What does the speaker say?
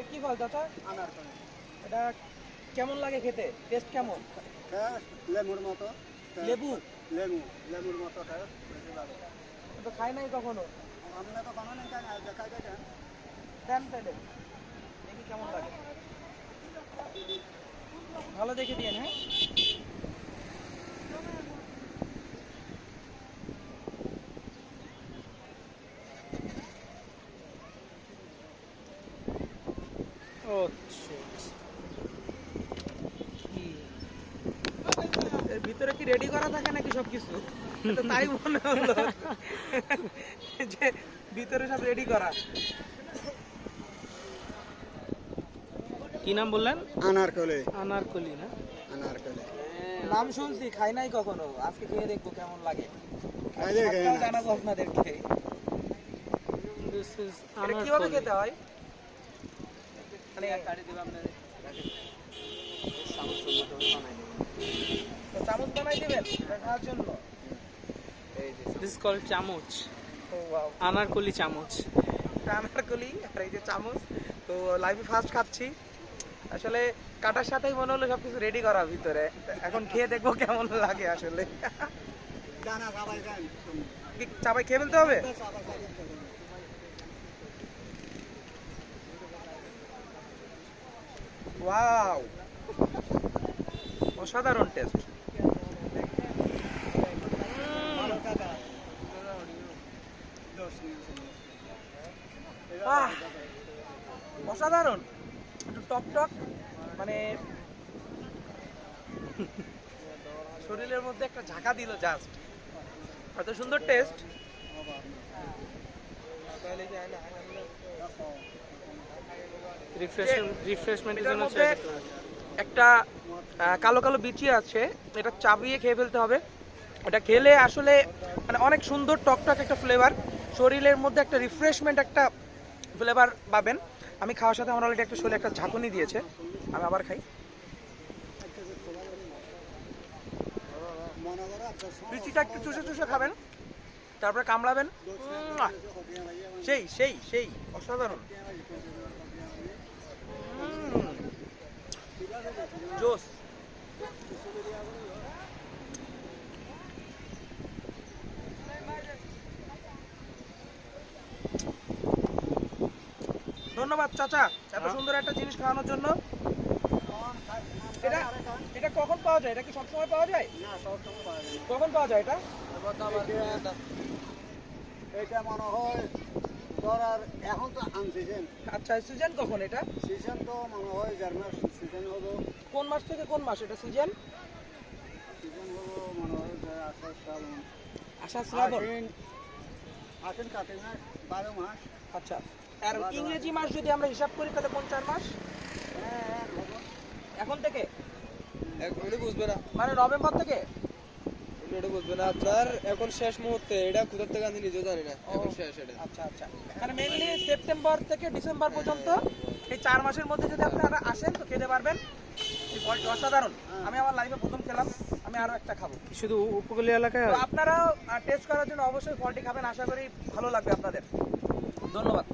এটা কি ফল চাচা আনার করে এটা কেমন লাগে খেতে? টেস্ট কেমন? হ্যাঁ লেবুর মতো। লেবু? লেবু লেবুর মতো এটা তো খাই নাই কখনো? আমরা তো বানানো খাই না দেখাই দেখেন দেন তাহলে। দেখি কেমন লাগে। ভালো দেখে দিয়েন হ্যাঁ? এর ভিতরে কি রেডি করা থাকে নাকি সবকিছু? তো তাই মনে হলো। যে ভিতরে সব রেডি করা। কি নাম বললেন? আনারকলি। আনারকলি না? আনারকলি। নাম শুনছি খাই নাই কখনো। আজকে খেয়ে দেখব কেমন লাগে। জানাব আপনাদেরকে। কীভাবে খেতে হয়? চামচ বানাই দিবেন খাওয়ার জন্য? দিস কল চামচ। ও আনারকলি চামচ। আনারকলি আর এই যে চামচ। তো লাইফে ফার্স্ট খাচ্ছি। আসলে কাটার সাথেই মনে হলো সবকিছু রেডি করা ভিতরে। এখন খেয়ে দেখব কেমন লাগে আসলে। চাপাই খেয়ে ফেলতে হবে? ওয়াও অসাধারণ টেস্ট অসাধারণ। একটু টক টক মানে শরীরের মধ্যে একটা ঝাঁকা দিল জাস্ট এত সুন্দর টেস্ট রিফ্রেশমেন্টের জন্য। একটা কালো কালো বিচি আছে এটা চাবিয়ে খেয়ে ফেলতে হবে। এটা খেলে আসলে মানে অনেক সুন্দর টকটক একটা ফ্লেভার শরীরের মধ্যে একটা রিফ্রেশমেন্ট একটা ফ্লেভার পাবেন। আমি খাওয়ার সাথে আমার অলরেডি একটা শরীরে একটা ঝাঁকুনি দিয়েছে। আমি আবার খাই। বিচিটা একটু চুষে চুষে খাবেন। তারপরে কামড়াবেন। সেই সেই সেই অসাধারণ। জোস। ধন্যবাদ চাচা। এত সুন্দর একটা জিনিস খাওয়ানোর জন্য। এটা এটা কখন পাওয়া যায়? এটা কি সবসময় পাওয়া যায়? না সব সময় পাওয়া যায় কখন পাওয়া যায় এটা? এটা মনে হয় ধর আর এখন তো আনসিজন আচ্ছা সিজন কখন এটা? সিজন তো মনে হয় জার্মার সিজন হলো কোন মাস থেকে কোন মাস এটা সিজন সিজন হলো মনে হয় যে আষাঢ় শ্রাবণ আষাঢ় শ্রাবণ। আশ্বিন কার্তিক মাস বারো মাস। আচ্ছা আর ইংরেজি মাস যদি আমরা হিসাব করি তাহলে কোন চার মাস? হ্যাঁ হলো। এখন থেকে? বুঝবে না। মানে নভেম্বর থেকে? ওটা বুঝবে না। আপনার এখন শেষ মুহূর্তে এটা কোথার থেকে আমি নিজেও জানি না। এখন শেষ এটা। আচ্ছা আচ্ছা। মানে মেইনলি সেপ্টেম্বর থেকে ডিসেম্বর পর্যন্ত এই চার মাসের মধ্যে যদি আপনারা আসেন তো খেতে পারবেন। এই ফলটি অসাধারণ। আমি আমার লাইফে প্রথম খেলাম আমি আরও একটা খাব। শুধু উপকূলীয় এলাকায় তো আপনারাও টেস্ট করার জন্য অবশ্যই ফলটি খাবেন আশা করি ভালো লাগবে আপনাদের। ধন্যবাদ।